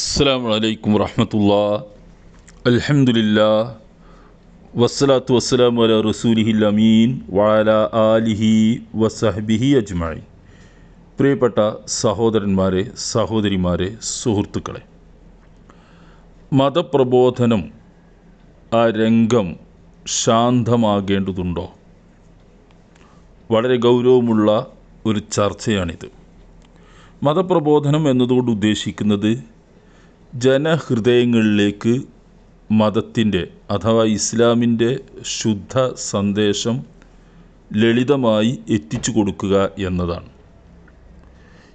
അസ്സാം വലൈക്കും വറഹമത്തുള്ള. അൽഹംദുലില്ലാ. വസ്സലാത്തു വസ്സലാം വല റസൂലിഹിൽ അമീൻ വാല ആലിഹി വസഹബിഹി അജ്മായി പ്രിയപ്പെട്ട സഹോദരന്മാരെ സഹോദരിമാരെ സുഹൃത്തുക്കളെ മതപ്രബോധനം ആ രംഗം ശാന്തമാകേണ്ടതുണ്ടോ? വളരെ ഗൗരവമുള്ള ഒരു ചർച്ചയാണിത്. മതപ്രബോധനം എന്നതുകൊണ്ട് ഉദ്ദേശിക്കുന്നത് ജനഹൃദയങ്ങളിലേക്ക് മതത്തിന്റെ അഥവാ ഇസ്ലാമിന്റെ ശുദ്ധ സന്ദേശം ലളിതമായി എത്തിച്ചു കൊടുക്കുക എന്നതാണ്.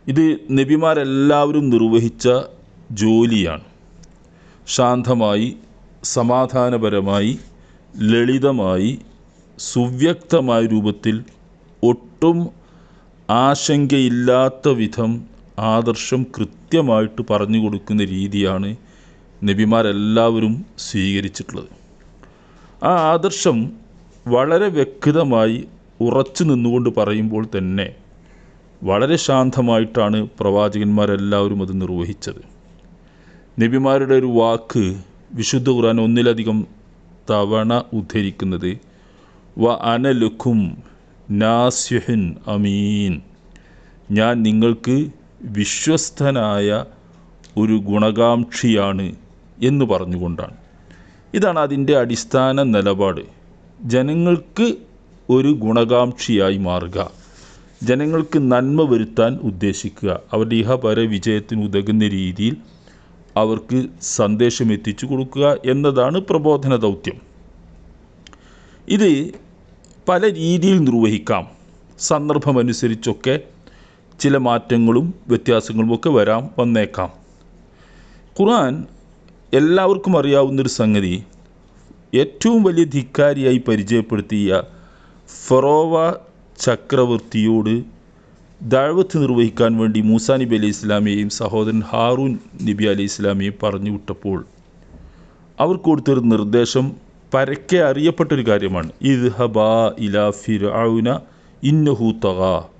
ഇത് നബിമാരെല്ലാവരും നിർവഹിച്ച ജോലിയാണ്. ശാന്തമായി സമാധാനപരമായി ലളിതമായി സുവ്യക്തമായ രൂപത്തിൽ ഒട്ടും ആശങ്കയില്ലാത്ത വിധം ആദർശം കൃത്യമായിട്ട് പറഞ്ഞു കൊടുക്കുന്ന രീതിയാണ് നബിമാരെല്ലാവരും സ്വീകരിച്ചിട്ടുള്ളത്. ആ ആദർശം വളരെ വ്യക്തമായി ഉറച്ചു നിന്നുകൊണ്ട് പറയുമ്പോൾ തന്നെ വളരെ ശാന്തമായിട്ടാണ് പ്രവാചകന്മാരെല്ലാവരും അത് നിർവഹിച്ചത്. നബിമാരുടെ ഒരു വാക്ക് വിശുദ്ധ ഖുർആൻ ഒന്നിലധികം തവണ ഉദ്ധരിക്കുന്നത് വ അനലുഖും നാസ്യുഹിൻ അമീൻ. ഞാൻ നിങ്ങൾക്ക് വിശ്വസ്തനായ ഒരു ഗുണകാംക്ഷിയാണ് എന്ന് പറഞ്ഞുകൊണ്ടാണ്. ഇതാണ് അതിന്റെ അടിസ്ഥാന നിലപാട്. ജനങ്ങൾക്ക് ഒരു ഗുണകാംക്ഷിയായി മാറുക. ജനങ്ങൾക്ക് നന്മ വരുത്താൻ ഉദ്ദേശിക്കുക. അവരുടെ ഇഹപര വിജയത്തിന് ഉതകുന്ന രീതിയിൽ അവർക്ക് സന്ദേശം എത്തിച്ചു കൊടുക്കുക എന്നതാണ് പ്രബോധന ദൗത്യം. ഇത് പല രീതിയിൽ നിർവഹിക്കാം. സന്ദർഭമനുസരിച്ചൊക്കെ ചില മാറ്റങ്ങളും വ്യത്യാസങ്ങളും ഒക്കെ വരാം വന്നേക്കാം. ഖുർആൻ എല്ലാവർക്കും അറിയാവുന്നൊരു സംഗതി ഏറ്റവും വലിയ ധിക്കാരിയായി പരിചയപ്പെടുത്തിയ ഫറോവ ചക്രവർത്തിയോട് ദഴവത്ത് നിർവഹിക്കാൻ വേണ്ടി മൂസാ നബി അലി ഇസ്ലാമിയെയും സഹോദരൻ ഹാറൂൻ നബി അലി ഇസ്ലാമിയെയും പറഞ്ഞു വിട്ടപ്പോൾ അവർ കൊടുത്തൊരു നിർദ്ദേശം പരക്കെ അറിയപ്പെട്ടൊരു കാര്യമാണ്. ഇത് ഹബാ ഇല ഫിറൌന ഇന്നഹു തഗ.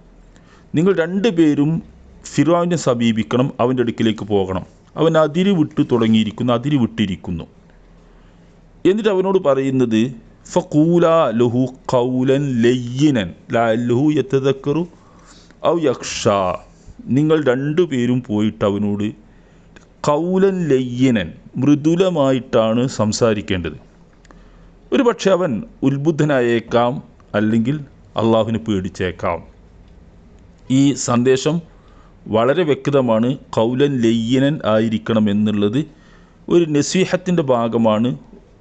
നിങ്ങൾ രണ്ടുപേരും ഫിറോവിനെ സമീപിക്കണം അവന്റെ അടുക്കിലേക്ക് പോകണം. അവൻ അതിര് വിട്ടു തുടങ്ങിയിരിക്കുന്നു അതിര് വിട്ടിരിക്കുന്നു. എന്നിട്ട് അവനോട് പറയുന്നത് ഫൂല ലഹു കൗലൻ ലയ്യനൻ ലഹു യത്തതക്കറു ഔ യക്ഷ നിങ്ങൾ രണ്ടുപേരും പോയിട്ട് അവനോട് കൗലൻ ലയ്യനൻ മൃദുലമായിട്ടാണ് സംസാരിക്കേണ്ടത്. ഒരു പക്ഷെ അവൻ ഉത്ബുദ്ധനായേക്കാം അല്ലെങ്കിൽ അള്ളാഹുവിനെ പേടിച്ചേക്കാം. ഈ സന്ദേശം വളരെ വ്യക്തമാണ്. കൗലൻ ലയ്യനൻ ആയിരിക്കണം എന്നുള്ളത് ഒരു നസീഹത്തിന്റെ ഭാഗമാണ്.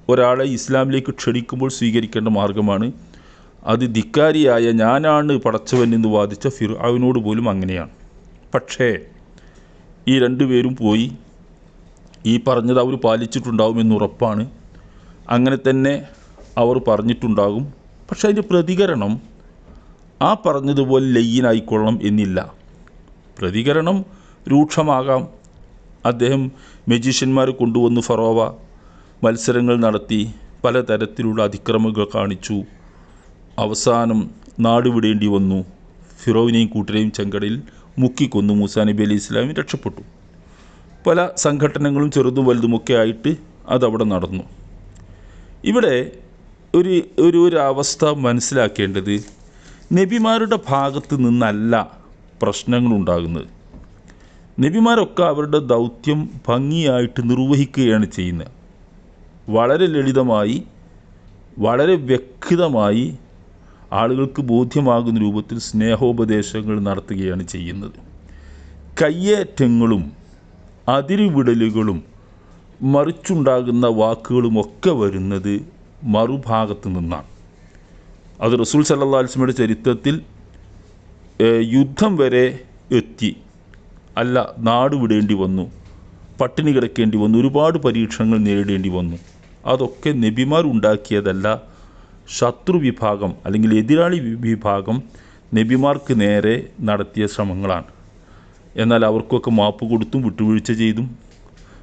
ഒരാളെ ഇസ്ലാമിലേക്ക് ക്ഷണിക്കുമ്പോൾ സ്വീകരിക്കേണ്ട മാർഗമാണ്. അത് ധിക്കാരിയായ ഞാനാണ് പടച്ചവൻ എന്ന് വാദിച്ച ഫിർആവിനോട് പോലും അങ്ങനെയാണ്. പക്ഷേ ഈ രണ്ടുപേരും പോയി ഈ പറഞ്ഞത് അവർ പാലിച്ചിട്ടുണ്ടാകുമെന്ന് ഉറപ്പാണ്. അങ്ങനെ തന്നെ അവർ പറഞ്ഞിട്ടുണ്ടാകും. പക്ഷേ അതിന്റെ പ്രതികരണം ആ പറഞ്ഞതുപോലെ ലയ്യനായിക്കൊള്ളണം എന്നില്ല. പ്രതികരണം രൂക്ഷമാകാം. അദ്ദേഹം മെജീഷ്യന്മാർ കൊണ്ടുവന്നു ഫറോവ മത്സരങ്ങൾ നടത്തി പലതരത്തിലുള്ള അതിക്രമങ്ങൾ കാണിച്ചു. അവസാനം നാടുവിടേണ്ടി വന്നു. ഫിറോവിനെയും കൂട്ടരെയും ചെങ്കടയിൽ മുക്കിക്കൊന്നു. മൂസാ നബി അലി ഇസ്ലാമി രക്ഷപ്പെട്ടു. പല സംഘടനകളും ചെറുതും വലുതുമൊക്കെ ആയിട്ട് അതവിടെ നടന്നു. ഇവിടെ ഒരു ഒരു ഒരു അവസ്ഥ മനസ്സിലാക്കേണ്ടത് നബിമാരുടെ ഭാഗത്ത് നിന്നല്ല പ്രശ്നങ്ങളുണ്ടാകുന്നത്. നബിമാരൊക്കെ അവരുടെ ദൗത്യം ഭംഗിയായിട്ട് നിർവഹിക്കുകയാണ് ചെയ്യുന്നത്. വളരെ ലളിതമായി വളരെ വ്യക്തമായി ആളുകൾക്ക് ബോധ്യമാകുന്ന രൂപത്തിൽ സ്നേഹോപദേശങ്ങൾ നടത്തുകയാണ് ചെയ്യുന്നത്. കയ്യേറ്റങ്ങളും അതിരുവിടലുകളും മറിച്ചുണ്ടാകുന്ന വാക്കുകളുമൊക്കെ വരുന്നത് മറുഭാഗത്തു നിന്നാണ്. അത് റസൂൽ സല്ലാ അലിസ്മയുടെ ചരിത്രത്തിൽ യുദ്ധം വരെ എത്തി. അല്ല നാട് വിടേണ്ടി വന്നു. പട്ടിണി കിടക്കേണ്ടി വന്നു. ഒരുപാട് പരീക്ഷണങ്ങൾ നേരിടേണ്ടി വന്നു. അതൊക്കെ നബിമാർ ഉണ്ടാക്കിയതല്ല ശത്രു വിഭാഗം അല്ലെങ്കിൽ എതിരാളി വിഭാഗം നബിമാർക്ക് നേരെ നടത്തിയ ശ്രമങ്ങളാണ്. എന്നാൽ അവർക്കൊക്കെ മാപ്പ് കൊടുത്തും വിട്ടുവീഴ്ച ചെയ്തും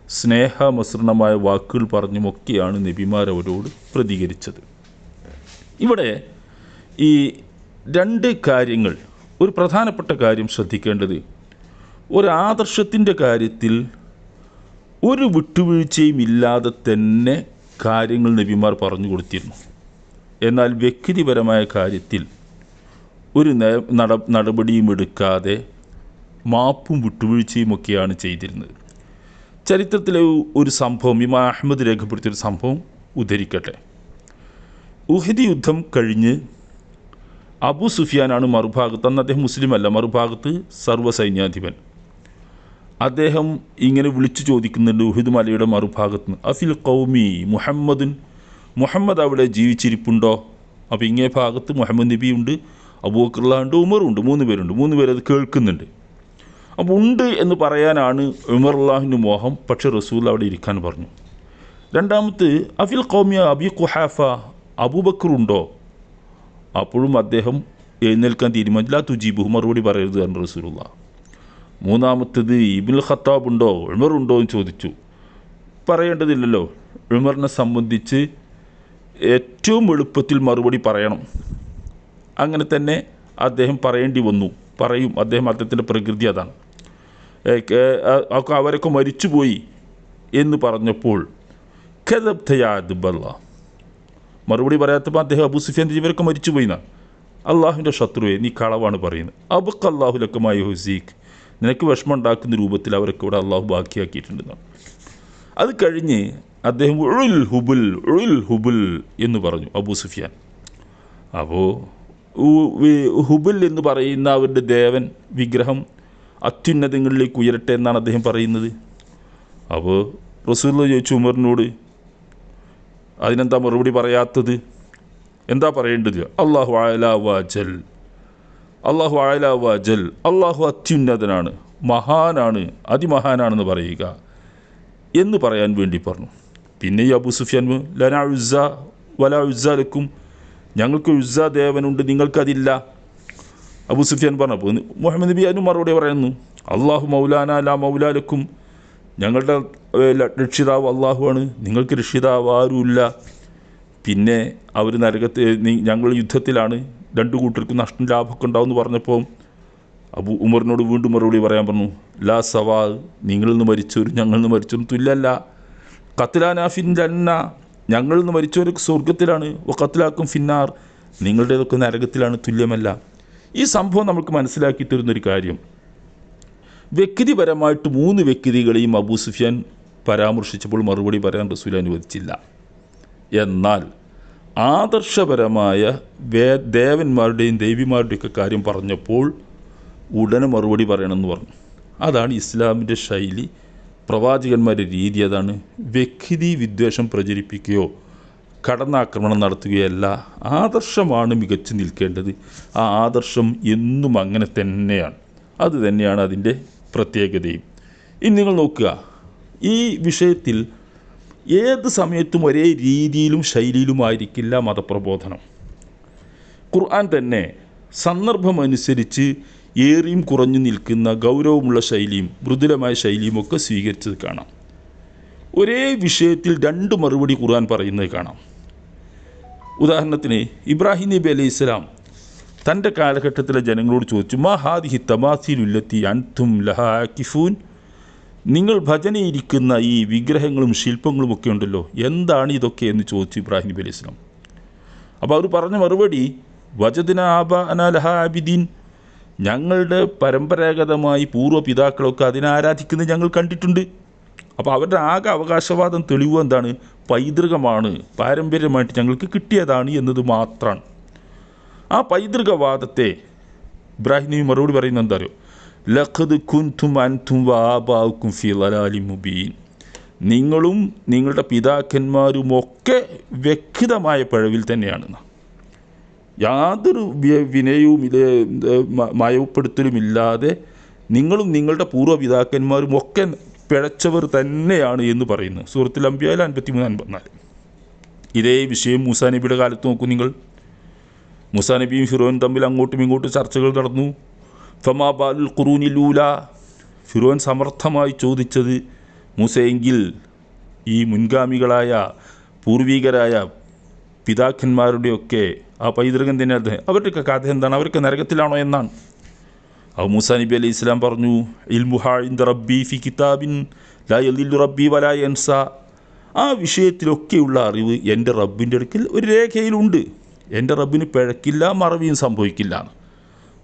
സ്നേഹമസൃണമായ വാക്കുകൾ പറഞ്ഞുമൊക്കെയാണ് നബിമാർ അവരോട് പ്രതികരിച്ചത്. ഇവിടെ ഈ രണ്ട് കാര്യങ്ങൾ ഒരു പ്രധാനപ്പെട്ട കാര്യം ശ്രദ്ധിക്കേണ്ടത്. ഒരു ആദർശത്തിന്റെ കാര്യത്തിൽ ഒരു വിട്ടുവീഴ്ചയും ഇല്ലാതെ തന്നെ കാര്യങ്ങൾ നബിമാർ പറഞ്ഞു കൊടുത്തിരുന്നു. എന്നാൽ വ്യക്തിപരമായ കാര്യത്തിൽ ഒരു നട നടപടിയും എടുക്കാതെ മാപ്പും വിട്ടുവീഴ്ചയും ഒക്കെയാണ് ചെയ്തിരുന്നത്. ചരിത്രത്തിലെ ഒരു സംഭവം ഇമാ അഹമ്മദ് രേഖപ്പെടുത്തിയൊരു സംഭവം ഉദ്ധരിക്കട്ടെ. ഉഹദി യുദ്ധം കഴിഞ്ഞ് അബു സുഫിയാനാണ് മറുഭാഗത്ത്. അന്ന് അദ്ദേഹം മുസ്ലിം അല്ല മറുഭാഗത്ത് സർവസൈന്യാധിപൻ. അദ്ദേഹം ഇങ്ങനെ വിളിച്ചു ചോദിക്കുന്നുണ്ട് ഉഹിദ് മലയുടെ മറുഭാഗത്ത്. നിന്ന് അഫിൽ കൗമി മുഹമ്മദുൻ? മുഹമ്മദ് അവിടെ ജീവിച്ചിരിപ്പുണ്ടോ? അപ്പോൾ ഇങ്ങേ ഭാഗത്ത് മുഹമ്മദ് നബി ഉണ്ട് അബൂക്കറുള്ള ഉണ്ട് ഉമറും ഉണ്ട് മൂന്ന് പേരുണ്ട്. മൂന്ന് പേരത് കേൾക്കുന്നുണ്ട്. അപ്പോൾ ഉണ്ട് എന്ന് പറയാനാണ് ഉമർ അള്ളാഹിന്റെ മോഹം പക്ഷെ റസൂൽ അവിടെ ഇരിക്കാൻ പറഞ്ഞു. രണ്ടാമത് അഫിൽ കൗമിയ അബി ഖുഹാഫ അബൂബക്കർ ഉണ്ടോ അപ്പോഴും അദ്ദേഹം എഴുന്നേൽക്കാൻ തീരുമാനിച്ചില്ല. തുജീബു മറുപടി പറയരുത് എന്ന് റസൂലുള്ള. മൂന്നാമത്തേത് ഇബിൽ ഖത്താബ് ഉണ്ടോ ഉമർ ഉണ്ടോ എന്ന് ചോദിച്ചു. പറയേണ്ടതില്ലല്ലോ. ഉമറിനെ സംബന്ധിച്ച് ഏറ്റവും എളുപ്പത്തിൽ മറുപടി പറയണം. അങ്ങനെ തന്നെ അദ്ദേഹം പറയേണ്ടി വന്നു. പറയും അദ്ദേഹം അദ്ദേഹത്തിന്റെ പ്രകൃതി അതാണ്. അവരൊക്കെ മരിച്ചുപോയി എന്ന് പറഞ്ഞപ്പോൾ ഖദബ്തയാദ്ബല്ല മറുപടി പറയാത്തപ്പോൾ അദ്ദേഹം അബു സുഫിയാൻ ഇവരൊക്കെ മരിച്ചുപോയി എന്നാണ് അള്ളാഹുവിന്റെ ശത്രുവെ നീ കളവാണ് പറയുന്നത്. അബുക്ക് അള്ളാഹുലക്കമായി ഹുസീഖ്. നിനക്ക് വിഷമം ഉണ്ടാക്കുന്ന രൂപത്തിൽ അവരൊക്കെ ഇവിടെ അള്ളാഹു ബാക്കിയാക്കിയിട്ടുണ്ടെന്നാണ് അത് കഴിഞ്ഞ് അദ്ദേഹം ഉഴുൽ ഹുബുൽ ഉഴുൽ ഹുബുൽ എന്ന് പറഞ്ഞു അബൂ സുഫിയാൻ. അപ്പോൾ ഹുബുൽ എന്ന് പറയുന്ന അവരുടെ ദേവൻ വിഗ്രഹം അത്യുന്നതങ്ങളിലേക്ക് ഉയരട്ടെ എന്നാണ് അദ്ദേഹം പറയുന്നത്. അപ്പോൾ റസൂൽ ചോദിച്ചു ഉമറിനോട് അതിനെന്താ മറുപടി പറയാത്തത്? എന്താ പറയേണ്ടത്? അള്ളാഹു വാജൽ അള്ളാഹു വാജൽ അള്ളാഹു അത്യുന്നതനാണ് മഹാനാണ് അതിമഹാനാണെന്ന് പറയുക എന്ന് പറയാൻ വേണ്ടി പറഞ്ഞു. പിന്നെ ഈ അബു സുഫിയാൻ ലന ഉസ്സ വല ഉസ്സാലക്കും ഞങ്ങൾക്ക് ഉസ്സ ദേവനുണ്ട് നിങ്ങൾക്കതില്ല. അബു സുഫിയാൻ പറഞ്ഞു അപ്പോൾ മുഹമ്മദ് നബി അതിന് മറുപടി പറയുന്നു. അള്ളാഹു മൗലാന ലാ മൗലാലക്കും ഞങ്ങളുടെ രക്ഷിതാവ് അള്ളാഹുവാണ്. നിങ്ങൾക്ക് രക്ഷിതാവ് ആരുമില്ല പിന്നെ അവർ നരകത്ത് ഞങ്ങൾ യുദ്ധത്തിലാണ്. രണ്ടു കൂട്ടർക്കും നഷ്ടം ലാഭമൊക്കെ ഉണ്ടാവുമെന്ന് പറഞ്ഞപ്പോൾ അബു ഉമറിനോട് വീണ്ടും മറുപടി പറയാൻ പറഞ്ഞു ലാ സവാ നിങ്ങളിൽ നിന്ന് മരിച്ചവരും ഞങ്ങളിൽ നിന്ന് മരിച്ചവരും തുല്യല്ല. കത്തിലാനാഫിൻ ജന്ന ഞങ്ങളിൽ നിന്ന് മരിച്ചവരൊക്കെ സ്വർഗത്തിലാണ് ഓ കത്തിലാക്കും ഫിന്നാർ നിങ്ങളുടേതൊക്കെ നരകത്തിലാണ് തുല്യമല്ല. ഈ സംഭവം നമുക്ക് മനസ്സിലാക്കി തരുന്നൊരു കാര്യം. വ്യക്തിപരമായിട്ട് മൂന്ന് വ്യക്തികളെയും അബൂ സുഫിയാൻ പരാമർശിച്ചപ്പോൾ മറുപടി പറയാൻ റസൂൽ അനുവദിച്ചില്ല. എന്നാൽ ആദർശപരമായ വേ ദേവന്മാരുടെയും ദേവിമാരുടെയൊക്കെ കാര്യം പറഞ്ഞപ്പോൾ ഉടനെ മറുപടി പറയണമെന്ന് പറഞ്ഞു. അതാണ് ഇസ്ലാമിന്റെ ശൈലി. പ്രവാചകന്മാരുടെ രീതി അതാണ്. വ്യക്തി വിദ്വേഷം പ്രചരിപ്പിക്കുകയോ കടന്നാക്രമണം നടത്തുകയല്ല. ആദർശമാണ് മികച്ചു നിൽക്കേണ്ടത്. ആ ആദർശം എന്നും അങ്ങനെ തന്നെയാണ്. അത് തന്നെയാണ് അതിന്റെ പ്രത്യേകതയും. ഇനി നിങ്ങൾ നോക്കുക. ഈ വിഷയത്തിൽ ഏത് സമയത്തും ഒരേ രീതിയിലും ശൈലിയിലുമായിരിക്കില്ല മതപ്രബോധനം. ഖുർആൻ തന്നെ സന്ദർഭമനുസരിച്ച് ഏറിയും കുറഞ്ഞു നിൽക്കുന്ന ഗൗരവമുള്ള ശൈലിയും മൃദുലമായ ശൈലിയും ഒക്കെ സ്വീകരിച്ചത് കാണാം. ഒരേ വിഷയത്തിൽ രണ്ട് മറുപടി ഖുർആൻ പറയുന്നത് കാണാം. ഉദാഹരണത്തിന് ഇബ്രാഹിം നബി അലൈഹി ഇസ്ലാം തന്റെ കാലഘട്ടത്തിലെ ജനങ്ങളോട് ചോദിച്ചു മാ ഹാദിഹി ഉല്ലത്തി അൻതും ലഹാക്കിഫൂൻ? നിങ്ങൾ ഭജനയിരിക്കുന്ന ഈ വിഗ്രഹങ്ങളും ശില്പങ്ങളും ഒക്കെ ഉണ്ടല്ലോ എന്താണ് ഇതൊക്കെ എന്ന് ചോദിച്ചു ഇബ്രാഹിം നബി അലൈഹി സ്വലാം. അപ്പോൾ അവർ പറഞ്ഞ മറുപടി വജദിന ആബ അന ആബിദീൻ ഞങ്ങളുടെ പരമ്പരാഗതമായി പൂർവ പിതാക്കളൊക്കെ അതിനെ ആരാധിക്കുന്നത് ഞങ്ങൾ കണ്ടിട്ടുണ്ട്. അപ്പോൾ അവരുടെ ആകെ അവകാശവാദം തെളിവ് എന്താണ്? പൈതൃകമാണ്. പാരമ്പര്യമായിട്ട് ഞങ്ങൾക്ക് കിട്ടിയതാണ് എന്നത് മാത്രമാണ് ആ പൈതൃകവാദത്തെ ഇബ്രാഹിം നബി മറുപടി പറയുന്നത് എന്താ അറിയോ? ലഖദ് കുൻതും അൻതും വാബാവുക്കും ഫി ലലാലി മുബീൻ. നിങ്ങളും നിങ്ങളുടെ പിതാക്കന്മാരും ഒക്കെ വ്യക്തമായ പിഴവിൽ തന്നെയാണെന്ന് യാതൊരു വിനയവും ഇത് മയപ്പെടുത്തലുമില്ലാതെ നിങ്ങളും നിങ്ങളുടെ പൂർവ പിതാക്കന്മാരും ഒക്കെ പിഴച്ചവർ തന്നെയാണ് എന്ന് പറയുന്നു. സൂറത്തിൽ അമ്പിയാൽ അൻപത്തി മൂന്ന് അൻപത്തിനാല്. ഇതേ വിഷയം മൂസാ നബിയുടെ കാലത്ത് നോക്കൂ നിങ്ങൾ. മൂസാ നബിയും ഫിറോൻ തമ്മിൽ അങ്ങോട്ടും ഇങ്ങോട്ടും ചർച്ചകൾ നടന്നു. ഫമാ ബാലുൽ ഖുറൂനിലൂല ഫിറോൻ സമർത്ഥമായി ചോദിച്ചത് മൂസയെങ്കിൽ ഈ മുൻഗാമികളായ പൂർവികരായ പിതാക്കന്മാരുടെയൊക്കെ ആ പൈതൃകം തന്നെ അത് അവരുടെയൊക്കെ കഥ എന്താണ്? അവർക്ക് നരകത്തിലാണോ എന്നാണ്. അപ്പോൾ മൂസ നബി അലൈഹി ഇസ്ലാം പറഞ്ഞു ഇൽമുഹ ഇന്ദ റബ്ബി ഫി കിതാബിൻ ലാ റബ്ബി വലാ യൻസ. ആ വിഷയത്തിലൊക്കെയുള്ള അറിവ് എന്റെ റബ്ബിന്റെ അടുക്കൽ ഒരു രേഖയിലുണ്ട്. എന്റെ റബ്ബിന് പിഴക്കില്ല മറവിയും സംഭവിക്കില്ല.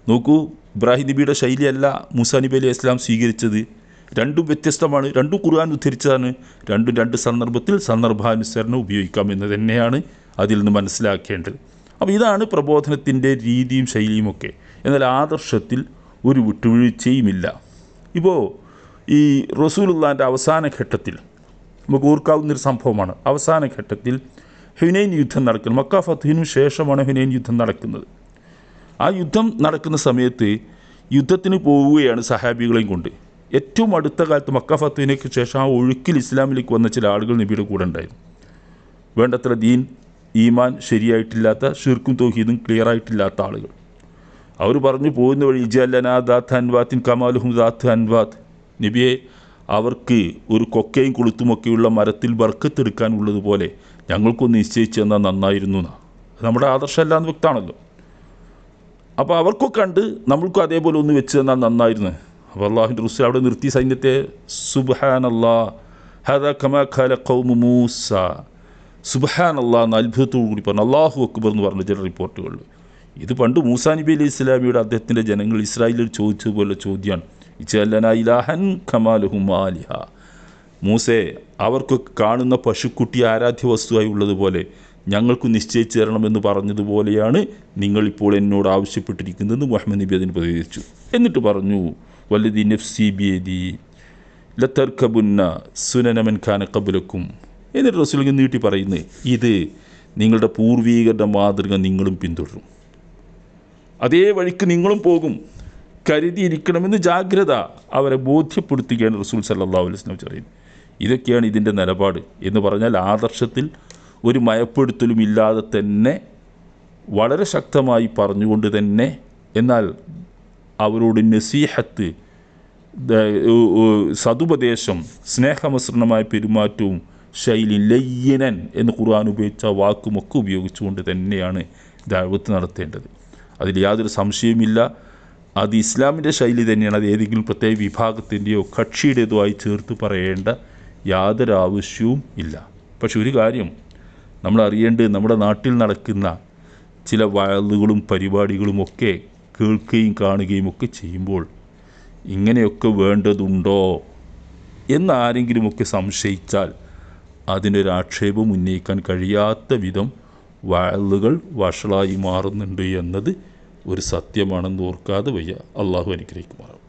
നോക്കൂ ഇബ്രാഹിം നബിയുടെ ശൈലിയല്ല മൂസാ നബി അലൈഹി ഇസ്ലാം സ്വീകരിച്ചത്. രണ്ടും വ്യത്യസ്തമാണ് രണ്ടും ഖുർആൻ ഉദ്ധരിച്ചതാണ്. രണ്ടും രണ്ട് സന്ദർഭത്തിൽ സന്ദർഭാനുസരണം ഉപയോഗിക്കാം എന്ന് തന്നെയാണ് അതിൽ നിന്ന് മനസ്സിലാക്കേണ്ടത്. അപ്പോൾ ഇതാണ് പ്രബോധനത്തിന്റെ രീതിയും ശൈലിയുമൊക്കെ എന്നാൽ ആദർശത്തിൽ ഒരു വിട്ടുവീഴ്ചയുമില്ല. ഇപ്പോൾ ഈ റസൂലുള്ളാന്റെ അവസാന ഘട്ടത്തിൽ നമുക്ക് ഓർക്കാവുന്നൊരു സംഭവമാണ്. അവസാന ഘട്ടത്തിൽ ഹുനൈൻ യുദ്ധം നടക്കുന്നത് മക്ക ഫത്തുഹിനു ശേഷമാണ് ഹുനൈൻ യുദ്ധം നടക്കുന്നത്. ആ യുദ്ധം നടക്കുന്ന സമയത്ത് യുദ്ധത്തിന് പോവുകയാണ് സഹാബികളെയും കൊണ്ട്. ഏറ്റവും അടുത്ത കാലത്ത് മക്ക ഫത്തുവിനേക്ക് ശേഷം ആ ഒഴുക്കിൽ ഇസ്ലാമിലേക്ക് വന്ന ചില ആളുകൾ നബിയുടെ കൂടെ ഉണ്ടായിരുന്നു. വേണ്ടത്ര ദീൻ ഈമാൻ ശരിയായിട്ടില്ലാത്ത ഷിർക്കും തോഹീദും ക്ലിയർ ആയിട്ടില്ലാത്ത ആളുകൾ. അവർ പറഞ്ഞു പോകുന്ന വഴി ഇജല്ലനാ ദാത്ത് അൻവാത്തിൻ കമാലുഹും ദാത്ത് അൻവാത്ത്. നബിയെ അവർക്ക് ഒരു കൊക്കയും കൊളുത്തുമൊക്കെയുള്ള മരത്തിൽ ബർക്കത്തെടുക്കാൻ ഉള്ളതുപോലെ ഞങ്ങൾക്കൊന്ന് നിശ്ചയിച്ചു തന്നാൽ നന്നായിരുന്നു നമ്മുടെ ആദർശമല്ല എന്ന് വ്യക്തമാണല്ലോ. അപ്പോൾ അവർക്കൊക്കെ കണ്ട് നമ്മൾക്കും അതേപോലെ ഒന്ന് വെച്ച് തന്നാൽ നന്നായിരുന്നു. അപ്പോൾ അള്ളാഹുന്റെ റുസ് അവിടെ നിർത്തി സൈന്യത്തെ സുബഹാൻ അല്ലാ ഹദ കമാ ഖാല ഖൗമു മൂസ. സുബഹാൻ അല്ലാ എന്ന അത്ഭുതത്തോടു കൂടി പറഞ്ഞു അള്ളാഹു അക്ബർ എന്ന് പറഞ്ഞ ചില റിപ്പോർട്ടുകളിൽ ഇത് പണ്ട് മൂസാ നബി അലൈഹി ഇസ്ലാമിയുടെ അദ്ദേഹത്തിന്റെ ജനങ്ങൾ ഇസ്രായേലിൽ ചോദിച്ചതുപോലെ ചോദ്യമാണ്. ഇച്ചല്ലന ഇലാഹൻ ഖമാലുഹും മാലിഹ. മൂസേ അവർക്ക് കാണുന്ന പശുക്കുട്ടി ആരാധ്യ വസ്തുവായി ഉള്ളതുപോലെ ഞങ്ങൾക്ക് നിശ്ചയിച്ചു തരണമെന്ന് പറഞ്ഞതുപോലെയാണ് നിങ്ങളിപ്പോൾ എന്നോട് ആവശ്യപ്പെട്ടിരിക്കുന്നതെന്ന് മുഹമ്മദ് നബി അതിന് പ്രതികരിച്ചു. എന്നിട്ട് പറഞ്ഞു വല്ലതി നഫ്സി ബിയദി ലത്തർക്കബുന്ന സുനനമൻ ഖാന കബുലക്കും എന്നിട്ട് റസൂലിംഗ് നീട്ടി പറയുന്നത് ഇത് നിങ്ങളുടെ പൂർവീകരുടെ മാതൃക നിങ്ങളും പിന്തുടരും. അതേ വഴിക്ക് നിങ്ങളും പോകും. കരുതിയിരിക്കണമെന്ന് ജാഗ്രത അവരെ ബോധ്യപ്പെടുത്തുകയാണ് റസൂൽ സല്ലാ അലൈഹി വസല്ലം പറയുന്നത്. ഇതൊക്കെയാണ് ഇതിന്റെ നിലപാട് എന്ന് പറഞ്ഞാൽ ആദർശത്തിൽ ഒരു മയപ്പെടുത്തലും ഇല്ലാതെ തന്നെ വളരെ ശക്തമായി പറഞ്ഞുകൊണ്ട് തന്നെ എന്നാൽ അവരോട് നസീഹത്ത് സതുപദേശം സ്നേഹമസൃണമായ പെരുമാറ്റവും ശൈലി ലയ്യനൻ എന്ന് ഖുർആൻ ഉപയോഗിച്ച വാക്കുമൊക്കെ ഉപയോഗിച്ചുകൊണ്ട് തന്നെയാണ് ദാവത്ത് നടത്തേണ്ടത്. അതിൽ യാതൊരു സംശയവുമില്ല. അത് ഇസ്ലാമിന്റെ ശൈലി തന്നെയാണ്. അത് ഏതെങ്കിലും പ്രത്യേക വിഭാഗത്തിന്റെയോ കക്ഷിയുടേതോ ആയി ചേർത്ത് പറയേണ്ട യാതൊരു ആവശ്യവും ഇല്ല. പക്ഷെ ഒരു കാര്യം നമ്മൾ അറിയേണ്ടത് നമ്മുടെ നാട്ടിൽ നടക്കുന്ന ചില വയലുകളും പരിപാടികളും ഒക്കെ കേൾക്കുകയും കാണുകയും ഒക്കെ ചെയ്യുമ്പോൾ ഇങ്ങനെയൊക്കെ വേണ്ടതുണ്ടോ എന്ന് ആരെങ്കിലുമൊക്കെ സംശയിച്ചാൽ അതിനൊരാക്ഷേപം ഉന്നയിക്കാൻ കഴിയാത്ത വിധം വയലുകൾ വഷളായി മാറുന്നുണ്ട് എന്നത് ഒരു സത്യമാണെന്ന് ഓർക്കാതെ വയ്യ. അള്ളാഹു അനുഗ്രഹിക്കുമാറാവട്ടെ.